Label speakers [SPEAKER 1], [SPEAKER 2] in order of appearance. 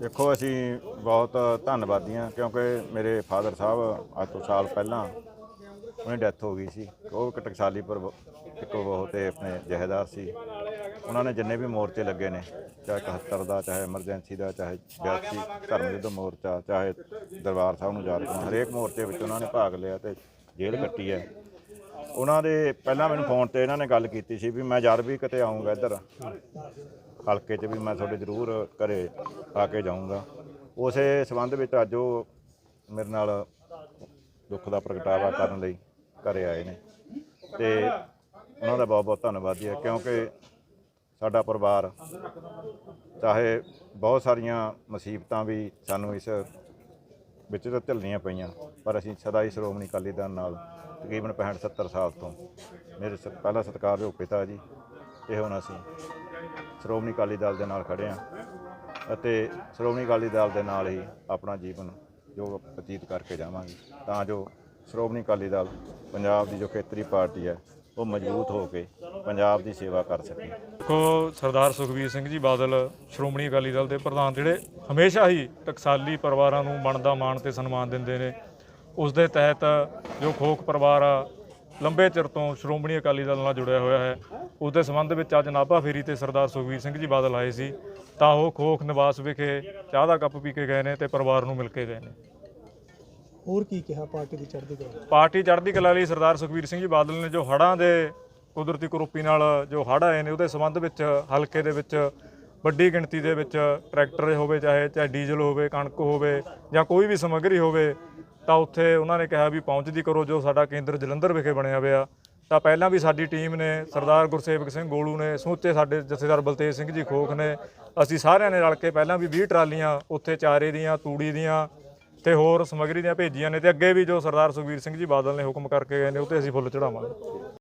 [SPEAKER 1] ਦੇਖੋ, ਅਸੀਂ ਬਹੁਤ ਧੰਨਵਾਦੀ ਹਾਂ, ਕਿਉਂਕਿ ਮੇਰੇ ਫਾਦਰ ਸਾਹਿਬ ਅੱਜ ਤੋਂ ਸਾਲ ਪਹਿਲਾਂ ਉਹਨੇ ਡੈਥ ਹੋ ਗਈ ਸੀ। ਉਹ ਇੱਕ ਟਕਸਾਲੀ ਪਰ ਇੱਕ ਉਹ ਤੇ ਆਪਣੇ ਜਹੇਦਾਰ ਸੀ। ਉਹਨਾਂ ਨੇ ਜਿੰਨੇ ਵੀ ਮੋਰਚੇ ਲੱਗੇ ਨੇ, ਚਾਹੇ 71 ਦਾ, ਚਾਹੇ ਐਮਰਜੈਂਸੀ ਦਾ, ਚਾਹੇ 82 ਧਰਮ ਯੁੱਧ ਮੋਰਚਾ, ਚਾਹੇ ਦਰਬਾਰ ਸਾਹਿਬ ਨੂੰ ਯਾਦ ਕਰਨਾ, ਹਰੇਕ ਮੋਰਚੇ ਵਿੱਚ ਉਹਨਾਂ ਨੇ ਭਾਗ ਲਿਆ ਤੇ ਜੇਲ੍ਹ ਕੱਟੀ ਹੈ। ਉਹਨਾਂ ਦੇ ਪਹਿਲਾਂ ਮੈਨੂੰ ਫੋਨ ਤੇ ਇਹਨਾਂ ਨੇ ਗੱਲ ਕੀਤੀ ਸੀ ਵੀ ਮੈਂ ਜਦ ਵੀ ਕਿਤੇ ਆਉਂਗਾ ਇੱਧਰ ਹਲਕੇ 'ਚ ਵੀ ਮੈਂ ਤੁਹਾਡੇ ਜ਼ਰੂਰ ਘਰੇ ਆ ਕੇ ਜਾਊਂਗਾ। ਉਸੇ ਸਬੰਧ ਵਿੱਚ ਅੱਜ ਉਹ ਮੇਰੇ ਨਾਲ ਦੁੱਖ ਦਾ ਪ੍ਰਗਟਾਵਾ ਕਰਨ ਲਈ ਘਰੇ ਆਏ ਨੇ। ਤੇ ਉਹਨਾਂ ਦਾ ਬਹੁਤ ਬਹੁਤ ਧੰਨਵਾਦੀ ਹੈ ਕਿਉਂਕਿ ਸਾਡਾ ਪਰਿਵਾਰ ਚਾਹੇ ਬਹੁਤ ਸਾਰੀਆਂ ਮੁਸੀਬਤਾਂ ਵੀ ਸਾਨੂੰ ਇਸ ਵਿੱਚ ਤਾਂ ਝੱਲਣੀਆਂ ਪਈਆਂ, ਪਰ ਅਸੀਂ ਸਦਾ ਹੀ ਸ਼੍ਰੋਮਣੀ ਅਕਾਲੀ ਦਲ ਨਾਲ ਤਕਰੀਬਨ 65 70 ਸਾਲ ਤੋਂ ਮੇਰੇ ਸ- ਪਹਿਲਾ ਸਤਿਕਾਰਯੋਗ ਪਿਤਾ ਜੀ ਇਹ ਹੁਣ ਅਸੀਂ ਸ਼੍ਰੋਮਣੀ ਅਕਾਲੀ ਦਲ ਦੇ ਨਾਲ ਖੜੇ ਹਾਂ ਅਤੇ ਸ਼੍ਰੋਮਣੀ ਅਕਾਲੀ ਦਲ ਦੇ ਨਾਲ ਹੀ ਆਪਣਾ ਜੀਵਨ ਜੋ ਬਤੀਤ ਕਰਕੇ ਜਾਵਾਂਗੇ। ਤਾਂ ਜੋ ਸ਼੍ਰੋਮਣੀ ਅਕਾਲੀ ਦਲ ਪੰਜਾਬ ਦੀ ਜੋ ਖੇਤਰੀ ਪਾਰਟੀ ਹੈ, ਉਹ ਮਜ਼ਬੂਤ ਹੋ ਕੇ ਪੰਜਾਬ ਦੀ ਸੇਵਾ ਕਰ ਸਕੇ।
[SPEAKER 2] ਦੇਖੋ, ਸਰਦਾਰ ਸੁਖਬੀਰ ਸਿੰਘ ਜੀ ਬਾਦਲ ਸ਼੍ਰੋਮਣੀ ਅਕਾਲੀ ਦਲ ਦੇ ਪ੍ਰਧਾਨ, ਜਿਹੜੇ ਹਮੇਸ਼ਾ ਹੀ ਟਕਸਾਲੀ ਪਰਿਵਾਰਾਂ ਨੂੰ ਬਣਦਾ ਮਾਣ ਤੇ ਸਨਮਾਨ ਦਿੰਦੇ ਨੇ। ਉਸ ਦੇ ਤਹਿਤ ਜੋ ਖੋਖ ਪਰਿਵਾਰ ਆ ਲੰਬੇ ਚਿਰ ਤੋਂ ਸ਼੍ਰੋਮਣੀ ਅਕਾਲੀ ਦਲ ਨਾਲ ਜੁੜਿਆ ਹੋਇਆ ਹੈ। ਉਸ ਦੇ ਸੰਬੰਧ ਵਿੱਚ ਅੱਜ ਨਾਭਾ ਫੇਰੀ ਤੇ ਸਰਦਾਰ ਸੁਖਬੀਰ ਸਿੰਘ ਜੀ ਬਾਦਲ ਆਏ ਸੀ। ਤਾਂ ਉਹ ਖੋਖ ਨਿਵਾਸ ਵਿਖੇ ਚਾਹ ਦਾ ਕੱਪ ਪੀ ਕੇ ਗਏ ਨੇ ਤੇ ਪਰਿਵਾਰ ਨੂੰ ਮਿਲ ਕੇ ਗਏ ਨੇ।
[SPEAKER 3] ਹੋਰ ਕੀ ਕਿਹਾ? ਪਾਰਟੀ ਦੀ ਚੜ੍ਹਦੀ ਕਲਾ
[SPEAKER 2] ਪਾਰਟੀ ਚੜ੍ਹਦੀ ਕਲਾ ਲਈ ਸਰਦਾਰ ਸੁਖਬੀਰ ਸਿੰਘ ਜੀ ਬਾਦਲ ਨੇ ਜੋ ਹੜ੍ਹਾਂ ਦੇ ਕੁਦਰਤੀ ਕਰੋਪੀ ਨਾਲ ਜੋ ਹੜ੍ਹ ਆਏ ਨੇ ਉਹਦੇ ਸੰਬੰਧ ਵਿੱਚ ਹਲਕੇ ਦੇ ਵਿੱਚ ਵੱਡੀ ਗਿਣਤੀ ਦੇ ਵਿੱਚ ਟਰੈਕਟਰ ਹੋਵੇ ਚਾਹੇ ਚਾਹੇ ਡੀਜ਼ਲ ਹੋਵੇ ਕਣਕ ਹੋਵੇ ਜਾਂ ਕੋਈ ਵੀ ਸਮੱਗਰੀ ਹੋਵੇ ਤਾਂ ਉੱਥੇ ਉਹਨਾਂ ਨੇ ਕਿਹਾ ਵੀ ਪਹੁੰਚਦੀ ਕਰੋ ਜੋ ਸਾਡਾ ਕੇਂਦਰ ਜਲੰਧਰ ਵਿਖੇ ਬਣਿਆ ਹੋਇਆ। ਤਾਂ ਪਹਿਲਾਂ ਵੀ ਸਾਡੀ ਟੀਮ ਨੇ, ਸਰਦਾਰ ਗੁਰਸੇਵਕ ਸਿੰਘ ਗੋਲੂ ਨੇ, ਸਮੁੱਚੇ ਸਾਡੇ ਜਥੇਦਾਰ ਬਲਤੇਜ ਸਿੰਘ ਜੀ ਖੋਖ ਨੇ, ਅਸੀਂ ਸਾਰਿਆਂ ਨੇ ਰਲ ਕੇ ਪਹਿਲਾਂ ਵੀ 20 ਟਰਾਲੀਆਂ ਉੱਥੇ ਚਾਰੇ ਦੀਆਂ, ਤੂੜੀ ਦੀਆਂ ਤੇ ਹੋਰ ਸਮੱਗਰੀ ਦੀਆਂ ਭੇਜੀਆਂ ਨੇ ਤੇ ਅੱਗੇ ਵੀ ਜੋ ਸਰਦਾਰ ਸੁਖਬੀਰ ਸਿੰਘ ਜੀ ਬਾਦਲ ਨੇ ਹੁਕਮ ਕਰਕੇ ਗਏ ਨੇ ਉਹ ਅਸੀਂ ਫੁੱਲ ਚੜਾਵਾਂਗੇ